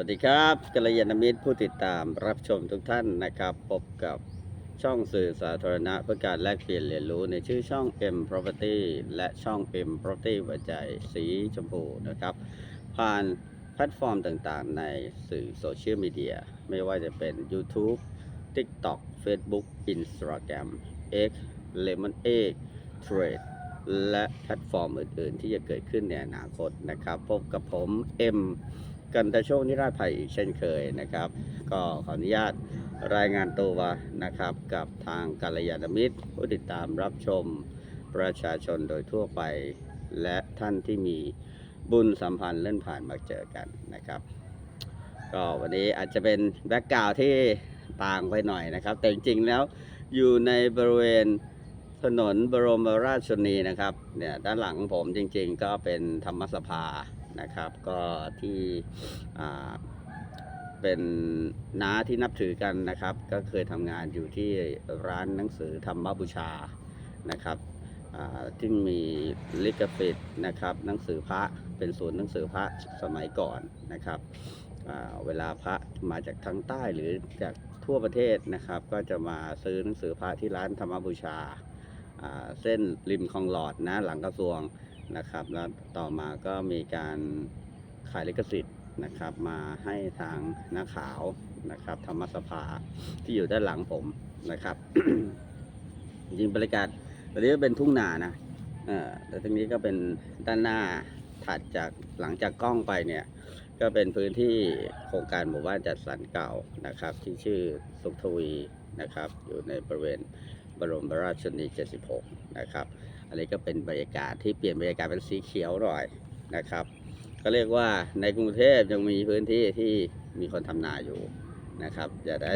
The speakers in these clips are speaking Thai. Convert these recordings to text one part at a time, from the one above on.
วัสดีครับกัลยาณมิตรผู้ติดตามรับชมทุกท่านนะครับ พบกับช่องสื่อสาธารณะเพื่อการแลกเปลี่ยนเรียนรู้ในชื่อช่อง M Property และช่อง M Property หัวใจสีชมพูนะครับ ผ่านแพลตฟอร์มต่างๆ ในสื่อโซเชียลมีเดีย ไม่ว่าจะเป็น YouTube TikTok Facebook Instagram X Lemon Egg Trade และแพลตฟอร์มอื่น ๆ ที่จะเกิดขึ้นในอนาคตนะครับ พบกับผม M กันตะโชคนิราชภัยอีกเช่นเคยนะครับ ก็ขออนุญาตรายงานตัวนะครับ กับทางกัลยาณมิตรผู้ติดตามรับชมประชาชนโดยทั่วไป และท่านที่มีบุญสัมพันธ์เลื่อนผ่านมาเจอกันนะครับ ก็วันนี้อาจจะเป็นแบ็กกราวที่ต่างไปหน่อยนะครับ แต่จริงๆแล้วอยู่ในบริเวณถนนบรมราชชนีนะครับเนี่ยด้านหลังผมจริงๆก็เป็นธรรมสภา นะครับ ก็ที่เป็นน้าที่นับถือกันนะครับ ก็เคยทำงานอยู่ที่ร้านหนังสือธรรมบูชานะครับอ่าที่มีลิขสิทธิ์นะครับ หนังสือพระเป็นศูนย์หนังสือพระสมัยก่อนนะครับเวลาพระมาจากทางใต้หรือจากทั่วประเทศนะครับ ก็จะมาซื้อหนังสือพระที่ร้านธรรมบูชาเส้นริมคลองหลอดนะหลังกระทรวง นะครับ แล้วต่อมาก็มีการขายลิขสิทธิ์นะครับ มาให้ทางนักขาวนะครับธรรมสภาที่อยู่ด้านหลังผมนะครับจริงบรรยากาศตอนนี้ก็เป็นทุ่งนานะเออแต่ตรงนี้ก็เป็นด้านหน้าถัดจากหลังจากกล้องไปเนี่ย ก็เป็นพื้นที่โครงการหมู่บ้านจัดสรรเก่านะครับ ที่ชื่อสุขทวีนะครับ อยู่ในบริเวณบรมราชชนนี76 นะครับ อันนี้ก็เป็นบรรยากาศที่เปลี่ยนบรรยากาศเป็นสีเขียวหน่อยนะครับ ก็เรียกว่าในกรุงเทพยังมีพื้นที่ที่มีคนทำนาอยู่นะครับอย่าได้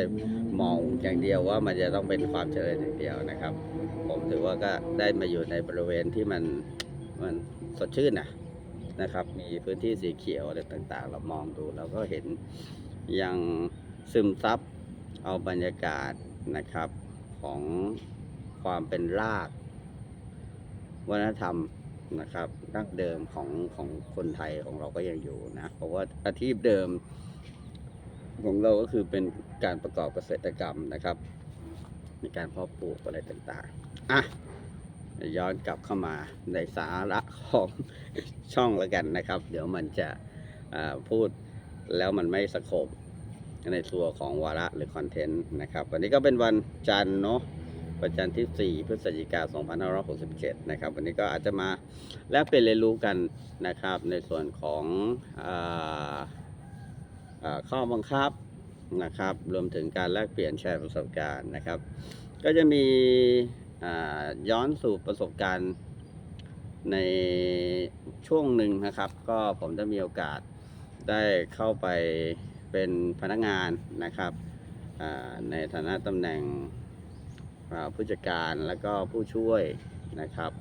มองอย่างเดียวว่ามันจะต้องเป็นความเจริญอย่างเดียวนะครับ ผมถือว่าก็ได้มาอยู่ในบริเวณที่มันมันสดชื่นนะนะครับ มีพื้นที่สีเขียวอะไรต่างๆ เรามองดูเราก็เห็นยังซึมซับเอาบรรยากาศนะครับของความเป็นราก วัฒนธรรมนะครับดั้งเดิมของของคนไทยของเราก็ยังอยู่นะ เพราะว่าอาชีพเดิมของเราก็คือเป็นการประกอบเกษตรกรรมนะครับ ในการเพาะปลูกอะไรต่างๆอะย้อนกลับเข้ามาในสาระของช่องแล้วกันนะครับ เดี๋ยวมันจะพูดแล้วมันไม่สโคบในตัวของวาระหรือคอนเทนต์นะครับ วันนี้ก็เป็นวันจันทร์เนาะ วันจันที่ 4 พฤศจิกา2567 นะครับ วันนี้ก็อาจจะมาแลกเปลี่ยนเรียนรู้กันนะครับ ในส่วนของออข้อบังคับนะครับ รวมถึงการแลกเปลี่ยนแชร์ประสบการณ์นะครับ ก็จะมีย้อนสู่ประสบการณ์ในช่วงหนึ่งนะครับ ก็ผมได้มีโอกาสได้เข้าไปเป็นพนักงานนะครับในฐานะตำแหน่ง ผู้จัดการแล้วก็ผู้ช่วยนะครับ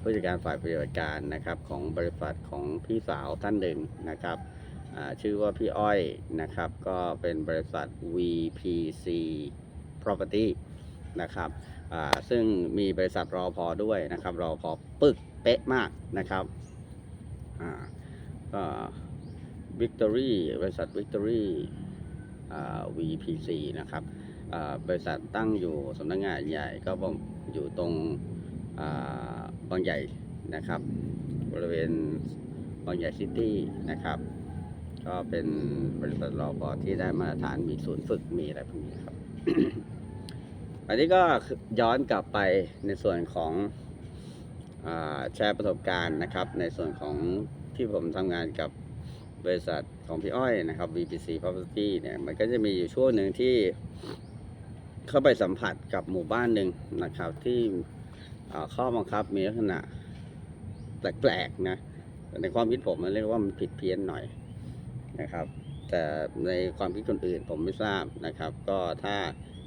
ผู้จัดการฝ่ายปฏิบัติการนะครับของบริษัทของพี่สาวท่านหนึ่งนะครับชื่อว่าพี่อ้อยนะครับก็เป็นบริษัท VPC Property นะครับซึ่งมีบริษัทรอพอด้วยนะครับรอพอปึกเป๊ะมากนะครับก็ Victory บริษัท Victory อ่ VPC นะครับ บริษัทตั้งอยู่สำนักงานใหญ่ก็อกอยู่ตรงบางใหญ่นะครับ บริเวณบางใหญ่ซิตี้นะครับ ก็เป็นบริษัทรอพอที่ได้มาตรฐานมีศูนย์ฝึกมีอะไรพวกนี้ครับ อันนี้ก็ย้อนกลับไปในส่วนของอแชร์ประสบการณ์นะครับ ในส่วนของที่ผมทำงานกับบริษัทของพี่อ้อยนะครับ VPC Property เนี่ยมันก็จะมีอยู่ช่วงหนึ่งที่ เข้าไปสัมผัสกับหมู่บ้านหนึ่งนะครับที่ข้อบังคับมีลักษณะแปลกๆนะในความคิดผมมันเรียกว่ามันผิดเพี้ยนหน่อยนะครับ แต่ในความคิดคนอื่นผมไม่ทราบนะครับ ก็ถ้า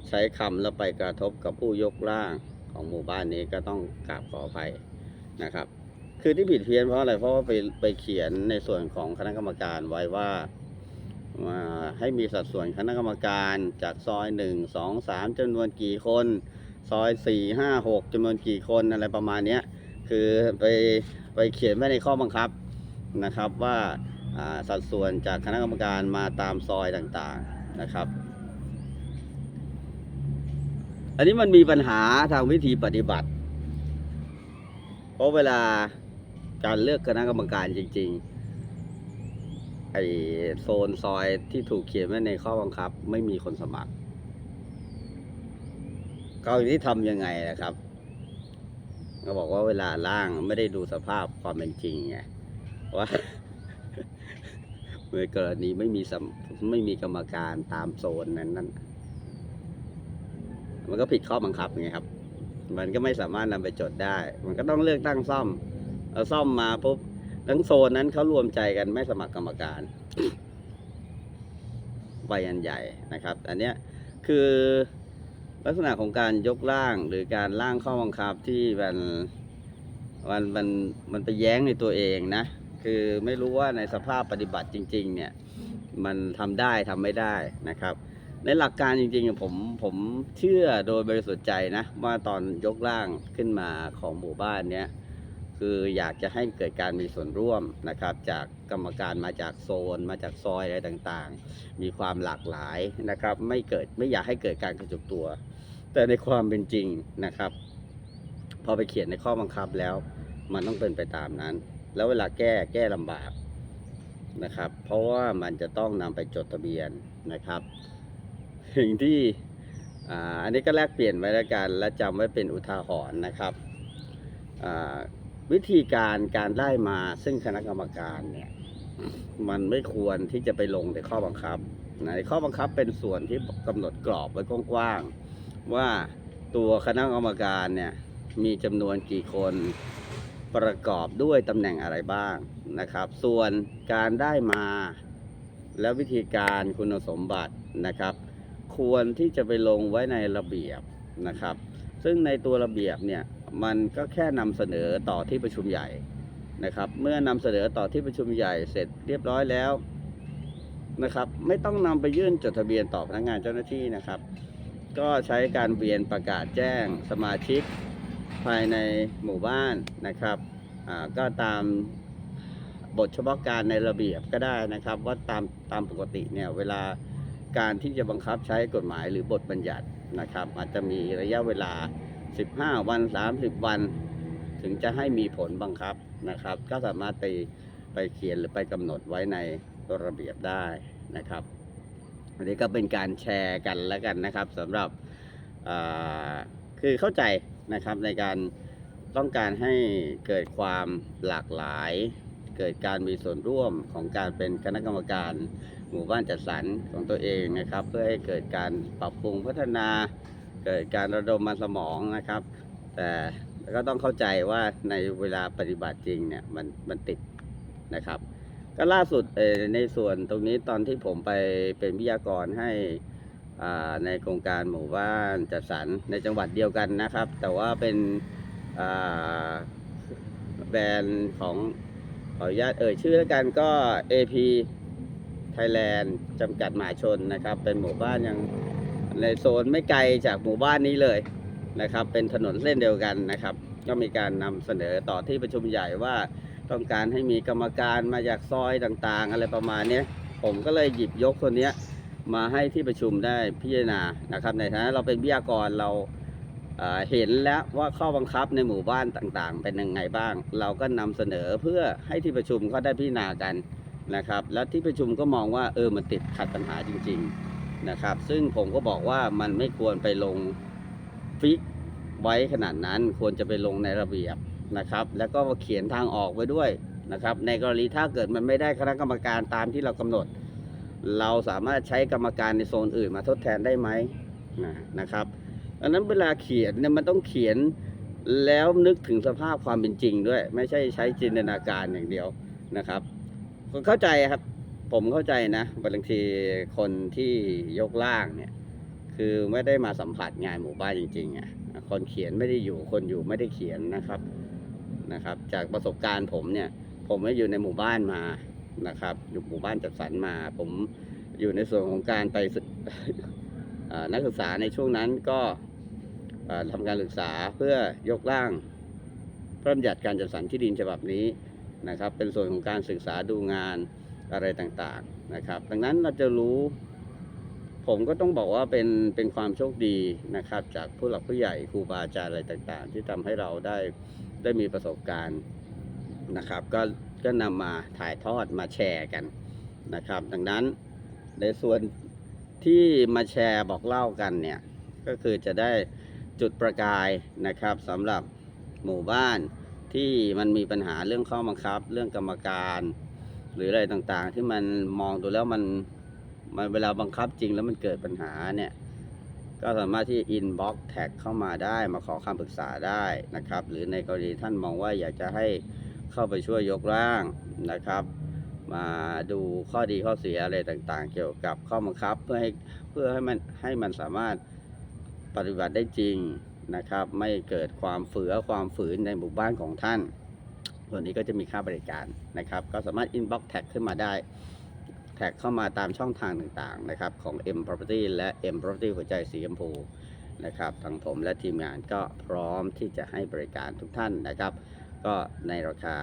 ใช้คำแล้วไปกระทบกับผู้ยกร่างของหมู่บ้านนี้ก็ต้องกราบขออภัยนะครับ คือที่ผิดเพี้ยนเพราะอะไรเพราะว่าไปไปเขียนในส่วนของคณะกรรมการไว้ว่า ให้มีสัดส่วนคณะกรรมการจากซอยหนึ่งสองสามจำนวนกี่คน ซอยสี่ห้าหกจำนวนกี่คนอะไรประมาณนี้คือไปไปเขียนไว้ในข้อบังคับนะครับว่าสัดส่วนจากคณะกรรมการมาตามซอยต่างๆนะครับ อันนี้มันมีปัญหาทางวิธีปฏิบัติ เพราะเวลาการเลือกคณะกรรมการจริง ๆ ไอโซนซอยที่ถูกเขียนไว้ในข้อบังคับ ไม่มีคนสมัครก็อย่างนี้ทำยังไงนะครับก็บอกว่าเวลาล่างไม่ได้ดูสภาพความเป็นจริงไงว่าในกรณีไม่มีสำไม่มีกรรมการตามโซนนั้นนั่นมันก็ผิดข้อบังคับไงครับ มันก็ไม่สามารถนำไปจดได้ มันก็ต้องเลือกตั้งซ่อมเอาซ่อมมาปุ๊บ ทั้งโซนนั้นเขารวมใจกันไม่สมัครกรรมการใบอันใหญ่นะครับ อันเนี้ยคือลักษณะของการยกร่างหรือการร่างข้อบังคับที่มันมันมันมันไปแย้งในตัวเองนะ คือไม่รู้ว่าในสภาพปฏิบัติจริง ๆ เนี่ย มันทำได้ทำไม่ได้นะครับ ในหลักการจริงๆผมผมเชื่อโดยบริสุทธิ์ใจนะ ว่าตอนยกร่างขึ้นมาของหมู่บ้านเนี้ย คืออยากจะให้เกิดการมีส่วนร่วมนะครับ จากกรรมการมาจากโซน มาจากซอยอะไรต่างๆ มีความหลากหลายนะครับ ไม่เกิดไม่อยากให้เกิดการกระจุกตัว แต่ในความเป็นจริงนะครับ พอไปเขียนในข้อบังคับแล้ว มันต้องเป็นไปตามนั้น แล้วเวลาแก้แก้ลำบากนะครับ เพราะว่ามันจะต้องนำไปจดทะเบียนนะครับสิ่งที่อ่าอันนี้ก็แลกเปลี่ยนไว้แล้วกัน และจำไว้เป็นอุทาหรณ์นะครับอ่า วิธีการการได้มาซึ่งคณะกรรมการเนี่ย มันไม่ควรที่จะไปลงในข้อบังคับในข้อบังคับเป็นส่วนที่กำหนดกรอบไว้กว้างๆว่าตัวคณะกรรมการเนี่ยมีจำนวนกี่คนประกอบด้วยตำแหน่งอะไรบ้างนะครับ ส่วนการได้มา และวิธีการคุณสมบัตินะครับ ควรที่จะไปลงไว้ในระเบียบนะครับ ซึ่งในตัวระเบียบเนี่ย มันก็แค่นำเสนอต่อที่ประชุมใหญ่นะครับ เมื่อนำเสนอต่อที่ประชุมใหญ่เสร็จเรียบร้อยแล้วนะครับ ไม่ต้องนำไปยื่นจดทะเบียนต่อพนักงานเจ้าหน้าที่นะครับ ก็ใช้การเวียนประกาศแจ้งสมาชิกภายในหมู่บ้านนะครับก็ตามบทเฉพาะการในระเบียบก็ได้นะครับ ว่าตามตามปกติเนี่ยเวลาการที่จะบังคับใช้กฎหมายหรือบทบัญญัตินะครับ อาจจะมีระยะเวลา 15 วัน 30 วัน ถึงจะให้มีผลบังคับนะครับ ก็สามารถไปไปเขียนหรือไปกำหนดไว้ในระเบียบได้นะครับอันนี้ก็เป็นการแชร์กันแล้วกันนะครับสำหรับคือเข้าใจนะครับในการต้องการให้เกิดความหลากหลาย เกิดการมีส่วนร่วมของการเป็นคณะกรรมการ หมู่บ้านจัดสรรของตัวเองนะครับ เพื่อให้เกิดการปรับปรุงพัฒนา เกิดการระดมมันสมองนะครับ แต่ก็ต้องเข้าใจว่าในเวลาปฏิบัติจริงเนี่ยมันมันติดนะครับ ก็ล่าสุดในส่วนตรงนี้ตอนที่ผมไปเป็นวิทยากรให้อ่าในโครงการหมู่บ้านจัดสรรในจังหวัดเดียวกันนะครับ แต่ว่าเป็นแบรนด์ของขออนุญาตเอ่ยชื่อแล้วกันก็ AP Thailand จำกัดมหาชนนะครับ เป็นหมู่บ้านยัง ในโซนไม่ไกลจากหมู่บ้านนี้เลยนะครับ เป็นถนนเส้นเดียวกันนะครับ ก็มีการนำเสนอต่อที่ประชุมใหญ่ว่าต้องการให้มีกรรมการมาจากซอยต่างๆ อะไรประมาณนี้ผมก็เลยหยิบยกตัวเนี้ยมาให้ที่ประชุมได้พิจารณานะครับ ในฐานะเราเป็นวิทยากรเราเห็นแล้วว่าข้อบังคับในหมู่บ้านต่างๆ เป็นยังไงบ้าง เราก็นำเสนอเพื่อให้ที่ประชุมเขาได้พิจารณากันนะครับ แล้วที่ประชุมก็มองว่าเออมันติดขัดปัญหาจริง ๆ นะครับ ซึ่งผมก็บอกว่ามันไม่ควรไปลงฟิกไว้ขนาดนั้นควรจะไปลงในระเบียบนะครับ แล้วก็เขียนทางออกไว้ด้วยนะครับ ในกรณีถ้าเกิดมันไม่ได้คณะกรรมการตามที่เรากำหนด เราสามารถใช้กรรมการในโซนอื่นมาทดแทนได้ไหมนะครับอันนั้นเวลาเขียนเนี่ยมันต้องเขียนแล้วนึกถึงสภาพความเป็นจริงด้วย ไม่ใช่ใช้จินตนาการอย่างเดียวนะครับเข้าใจครับ ผมเข้าใจนะบางทีคนที่ยกล่างเนี่ย คือไม่ได้มาสัมผัสงานหมู่บ้านจริงๆอะคนเขียนไม่ได้อยู่คนอยู่ไม่ได้เขียนนะครับนะครับ จากประสบการณ์ผมเนี่ย ผมไม่อยู่ในหมู่บ้านมานะครับ อยู่หมู่บ้านจัดสรรมา ผมอยู่ในส่วนของการไปศึกอ่านักศึกษาในช่วงนั้นก็อ่าทำการศึกษาเพื่อยกร่างพระราชบัญญัติการจัดสรรที่ดินฉบับนี้นะครับ เป็นส่วนของการศึกษาดูงาน อะไรต่างๆนะครับ ดังนั้นเราจะรู้ ผมก็ต้องบอกว่าเป็นเป็นความโชคดีนะครับ จากผู้หลักผู้ใหญ่ครูบาอาจารย์อะไรต่างๆ ที่ทำให้เราได้ได้มีประสบการณ์นะครับ ก็ก็นำมาถ่ายทอดมาแชร์กันนะครับ ดังนั้นในส่วนที่มาแชร์บอกเล่ากันเนี่ยก็คือจะได้จุดประกายนะครับสำหรับหมู่บ้านที่มันมีปัญหาเรื่องข้อบังคับ เรื่องกรรมการ หรืออะไรต่างๆ ที่มันมองดูแล้วมันมันเวลาบังคับจริงแล้วมันเกิดปัญหาเนี่ยก็สามารถที่ inbox แท็กเข้ามาได้มาขอคำปรึกษาได้นะครับ หรือในกรณีท่านมองว่าอยากจะให้เข้าไปช่วยยกร่างนะครับ มาดูข้อดีข้อเสียอะไรต่างๆ เกี่ยวกับข้อบังคับเพื่อให้เพื่อให้มันให้มันสามารถปฏิบัติได้จริงนะครับ ไม่เกิดความเฝือความฝืนในหมู่บ้านของท่าน ส่วนนี้ก็จะมีค่าบริการนะครับ ก็สามารถ inbox แท็กขึ้นมาได้ แท็กเข้ามาตามช่องทางต่างๆนะครับของ M Property และ M Property หัวใจสีชมพูนะครับทางผมและทีมงานก็พร้อมที่จะให้บริการทุกท่านนะครับ ก็ในราคา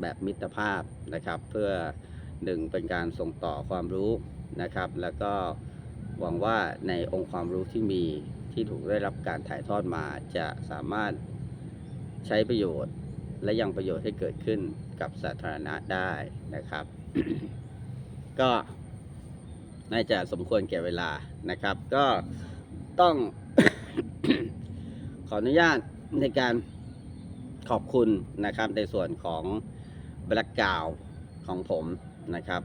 แบบมิตรภาพนะครับ เพื่อหนึ่งเป็นการส่งต่อความรู้นะครับ แล้วก็หวังว่าในองค์ความรู้ที่มีที่ถูกได้รับการถ่ายทอดมาจะสามารถใช้ประโยชน์ และยังประโยชน์ให้เกิดขึ้นกับสาธารณะได้นะครับ ก็น่าจะสมควรแก่เวลานะครับ ก็ต้องขออนุญาตในการขอบคุณนะครับในส่วนของแบล็กกาวของผมนะครับ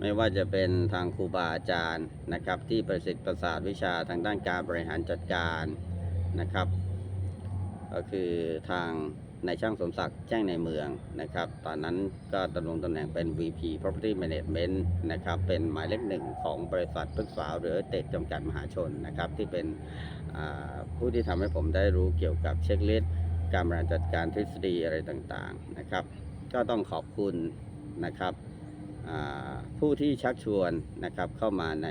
ไม่ว่าจะเป็นทางครูบาอาจารย์นะครับ ที่ประสิทธิ์ประสาทวิชาทางด้านการบริหารจัดการนะครับ ก็คือทาง นายช่างสมศักดิ์แจ้งในเมืองนะครับ ตอนนั้นก็ดำรงตำแหน่งเป็น VP Property Management นะครับ เป็นหมายเลขหนึ่งของบริษัทพฤกษาหรือเตจจำกัดมหาชนนะครับ ที่เป็นผู้ที่ทำให้ผมได้รู้เกี่ยวกับเช็คลิสต์การบริหารจัดการทฤษฎีอะไรต่างๆนะครับ ก็ต้องขอบคุณนะครับผู้ที่ชักชวนนะครับเข้ามาใน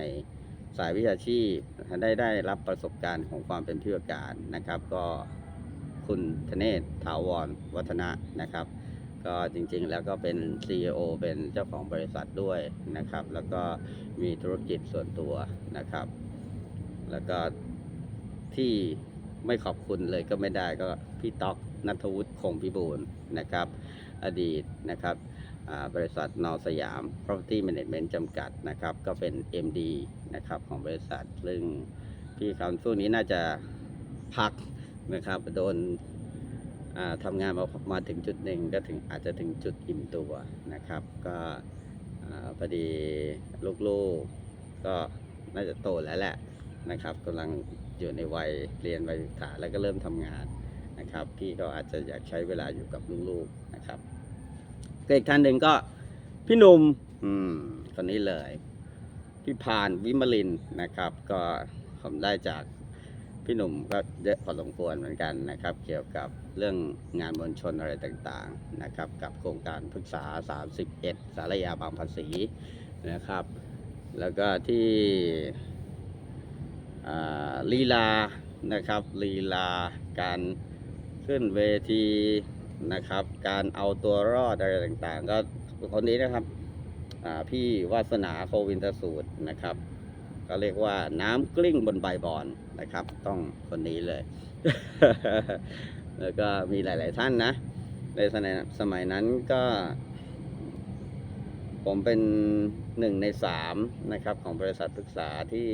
สายวิชาชีพได้ได้รับประสบการณ์ของความเป็นผู้การนะครับ ก็ คุณธเนศถาวรวัฒนะนะครับ ก็จริงๆแล้วก็เป็น CEO เป็นเจ้าของบริษัทด้วยนะครับ แล้วก็มีธุรกิจส่วนตัวนะครับ แล้วก็ที่ไม่ขอบคุณเลยก็ไม่ได้ก็พี่ต๊อกนัทวุฒิคงพิบูลนะครับ อดีตนะครับบริษัทนอสยาม Property Management จำกัดนะครับ ก็เป็น MD นะครับของบริษัท ซึ่งพี่คำช่วงนี้น่าจะพัก นะครับ โดนอ่าทำงานมามาถึงจุดหนึ่งก็ถึงอาจจะถึงจุดอิ่มตัวนะครับ ก็พอดีลูกๆก็น่าจะโตแล้วแหละนะครับกำลังอยู่ในวัยเรียนวัยศึกษาแล้วก็เริ่มทำงานนะครับ พี่ก็อาจจะอยากใช้เวลาอยู่กับลูกๆนะครับก็อีกท่านหนึ่งก็พี่หนุ่มอืมคนนี้เลยพี่พานวิมลินนะครับ ก็ผมได้จาก พี่หนุ่มก็เยอะพอสมควรเหมือนกันนะครับ เกี่ยวกับเรื่องงานมวลชนอะไรต่างๆนะครับ กับโครงการพฤกษา 31 สารยาบางภาษีนะครับ แล้วก็ที่ลีลานะครับลีลาการขึ้นเวทีนะครับ การเอาตัวรอดอะไรต่างๆ ก็คนนี้นะครับพี่วาสนาโควินทสูตรนะครับ ก็เรียกว่าน้ำกลิ้งบนใบบอน นะครับ ต้องคนนี้เลย แล้วก็มีหลาย ๆ ท่านนะ ในสมัยสมัยนั้นก็ ผมเป็นหนึ่งในสามนะครับ ของบริษัทปรึกษาที่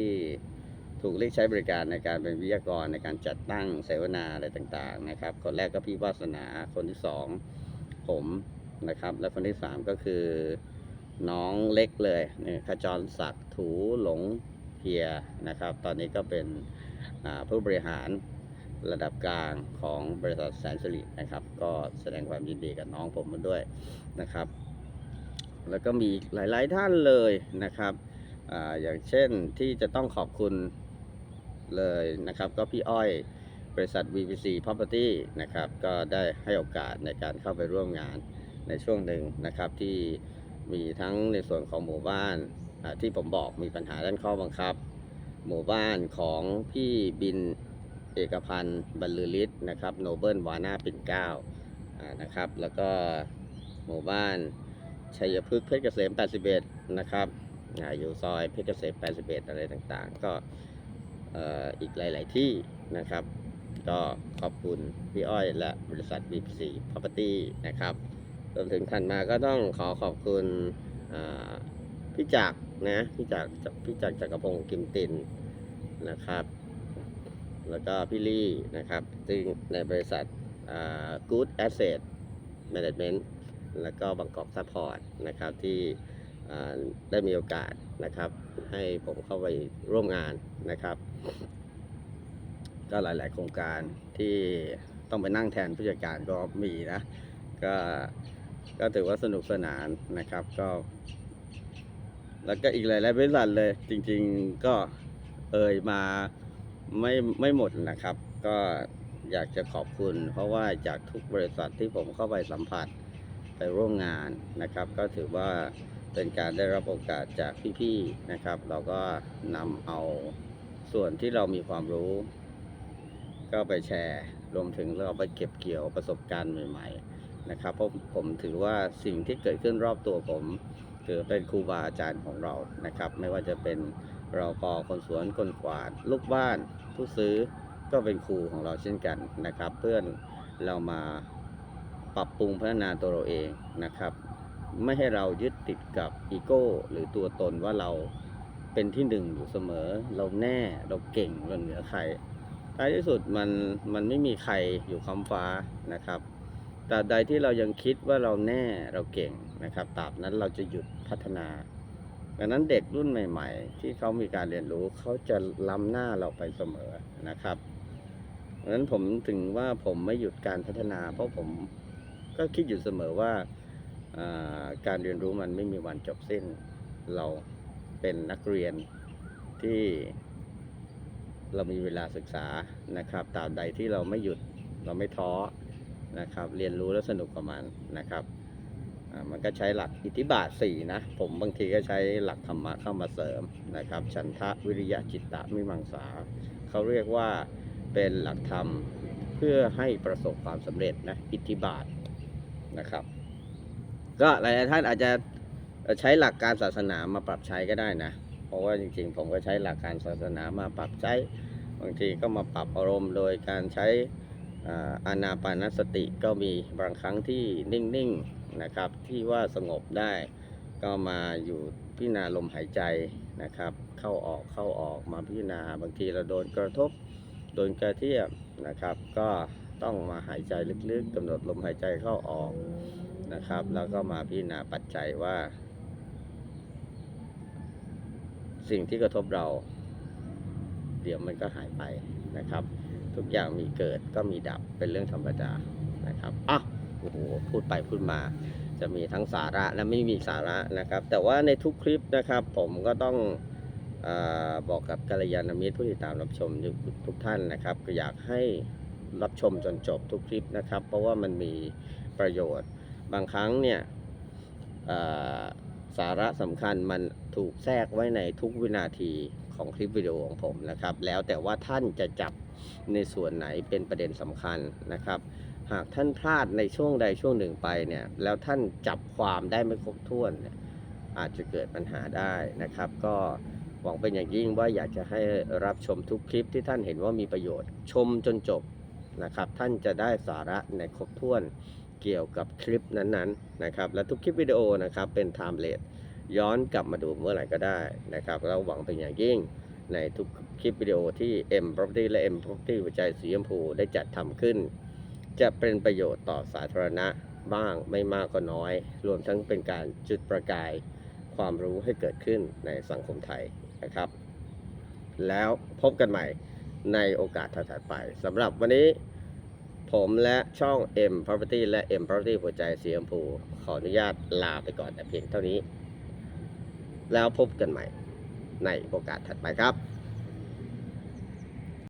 ถูกเรียกใช้บริการในการเป็นวิทยากรในการจัดตั้งเสวนาอะไรต่าง ๆ นะครับ คนแรกก็พี่วาสนาคนที่สองผมนะครับ และคนที่สามก็คือน้องเล็กเลยเนี่ยขจรศักดิ์ถูหลงเพียนะครับ ตอนนี้ก็เป็น ผู้บริหารระดับกลางของบริษัทแสนสิรินะครับ ก็แสดงความยินดีกับน้องผมมาด้วยนะครับ แล้วก็มีหลาย ๆ ท่านเลยนะครับออย่างเช่นที่จะต้องขอบคุณเลยนะครับ ก็พี่อ้อยบริษัท VPC Property นะครับ ก็ได้ให้โอกาสในการเข้าไปร่วมงานในช่วงหนึ่งนะครับที่มีทั้งในส่วนของหมู่บ้านที่ผมบอกมีปัญหาด้านข้อบังคับ หมู่บ้านของพี่บินเอกพันธ์บรรลือฤทธิ์นะครับโนเบิลวาน่าปิ่นเก้านะครับ แล้วก็หมู่บ้านชัยพฤกษ์เพชรเกษม 81 นะครับอยู่ซอยเพชรเกษม 81 อะไรต่างๆ ก็อีกหลาย ๆ ที่นะครับ ก็ขอบคุณพี่อ้อยและบริษัท B4 Property นะครับรวมถึงท่านมาก็ต้องขอขอบคุณพี่จักร นะพี่จักพี่จักจักรพงศ์กิมตินนะครับ แล้วก็พี่ลี่นะครับซึ่งในบริษัท Good Asset Management แล้วก็บางกอกซัพพอร์ตนะครับที่ได้มีโอกาสนะครับ ให้ผมเข้าไปร่วมงานนะครับ ก็หลาย ๆ โครงการที่ต้องไปนั่งแทนผู้จัดการก็มีนะ ก็ก็ถือว่าสนุกสนานนะครับ ก็ แล้วก็อีกหลายๆบริษัทเลย จริงๆก็เอ่ยมาไม่ไม่หมดนะครับ ก็อยากจะขอบคุณ เพราะว่าจากทุกบริษัทที่ผมเข้าไปสัมผัสไปร่วมงานนะครับ ก็ถือว่าเป็นการได้รับโอกาสจากพี่ๆนะครับ เราก็นำเอาส่วนที่เรามีความรู้ ก็ไปแชร์ รวมถึงเราไปเก็บเกี่ยวประสบการณ์ใหม่ ๆ นะครับเพราะผมถือว่าสิ่งที่เกิดขึ้นรอบตัวผม ถือเป็นครูบาอาจารย์ของเรานะครับ ไม่ว่าจะเป็นรอพอคนสวนคนขวาดลูกบ้าน ผู้ซื้อก็เป็นครูของเราเช่นกันนะครับ เพื่อนเรามาปรับปรุงพัฒนาตัวเราเองนะครับ ไม่ให้เรายึดติดกับอีโก้ หรือตัวตนว่าเราเป็นที่หนึ่งอยู่เสมอ เราแน่เราเก่งเราเหนือใครท้ายที่สุดมันมันไม่มีใครอยู่คำฟ้านะครับตราบใดที่เรายังคิดว่าเราแน่เราเก่ง นะครับตราบนั้นเราจะหยุดพัฒนาดังนั้นเด็กรุ่นใหม่ ๆ ที่เขามีการเรียนรู้เขาจะล้ำหน้าเราไปเสมอนะครับดังนั้นผมถึงว่าผมไม่หยุดการพัฒนา เพราะผมก็คิดอยู่เสมอว่าการเรียนรู้มันไม่มีวันจบสิ้น เราเป็นนักเรียนที่เรามีเวลาศึกษานะครับตราบใดที่เราไม่หยุดเราไม่ท้อนะครับ เรียนรู้แล้วสนุกกับมันนะครับ มันก็ใช้หลักอิทธิบาท4นะ ผมบางทีก็ใช้หลักธรรมะเข้ามาเสริมนะครับ ฉันทะวิริยะจิตตะมิมังสา เขาเรียกว่าเป็นหลักธรรมเพื่อให้ประสบความสำเร็จนะอิทธิบาทนะครับ ก็หลายท่านอาจจะใช้หลักการศาสนามาปรับใช้ก็ได้นะ เพราะว่าจริงๆ ผมก็ใช้หลักการศาสนามาปรับใช้ บางทีก็มาปรับอารมณ์โดยการใช้อ่าอานาปานสติก็มีบางครั้งที่นิ่งๆ นะครับ ที่ว่าสงบได้ก็มาอยู่พิจารณาลมหายใจนะครับ เข้าออกเข้าออกมาพิจารณาบางทีเราโดนกระทบโดนกระเทียบนะครับ ก็ต้องมาหายใจลึกๆกำหนดลมหายใจเข้าออกนะครับ แล้วก็มาพิจารณาปัจจัยว่า สิ่งที่กระทบเรา เดี๋ยวมันก็หายไปนะครับ ทุกอย่างมีเกิดก็มีดับเป็นเรื่องธรรมดานะครับอะ โอ้โหพูดไปพูดมา จะมีทั้งสาระและไม่มีสาระนะครับ แต่ว่าในทุกคลิปนะครับ ผมก็ต้องอบอกกับกัลยาณมิตรผู้ติดตามรับชมทุกท่านนะครับก็อยากให้รับชมจนจบทุกคลิปนะครับ เพราะว่ามันมีประโยชน์บางครั้งเนี่ยสาระสำคัญมันถูกแทรกไว้ในทุกวินาทีของคลิปวิดีโอของผมนะครับ แล้วแต่ว่าท่านจะจับในส่วนไหนเป็นประเด็นสำคัญนะครับ หากท่านพลาดในช่วงใดช่วงหนึ่งไปเนี่ย แล้วท่านจับความได้ไม่ครบถ้วนเนี่ยอาจจะเกิดปัญหาได้นะครับ ก็หวังเป็นอย่างยิ่งว่าอยากจะให้รับชมทุกคลิปที่ท่านเห็นว่ามีประโยชน์ ชมจนจบนะครับ ท่านจะได้สาระในครบถ้วนเกี่ยวกับคลิปนั้นๆนะครับ และทุกคลิปวิดีโอนะครับเป็นไทม์เลสย้อนกลับมาดูเมื่อไหร่ก็ได้นะครับ เราหวังเป็นอย่างยิ่งในทุกคลิปวิดีโอที่ M Property และ M Property หัวใจสีชมพูได้จัดทำขึ้น จะเป็นประโยชน์ต่อสาธารณะบ้างไม่มากก็น้อย รวมทั้งเป็นการจุดประกายความรู้ให้เกิดขึ้นในสังคมไทยนะครับ แล้วพบกันใหม่ในโอกาสถัดไปสำหรับวันนี้ผมและช่อง M Property และ M Property หัวใจสีชมพูขออนุญาตลาไปก่อนแต่เพียงเท่านี้ แล้วพบกันใหม่ในโอกาสถัดไปครับ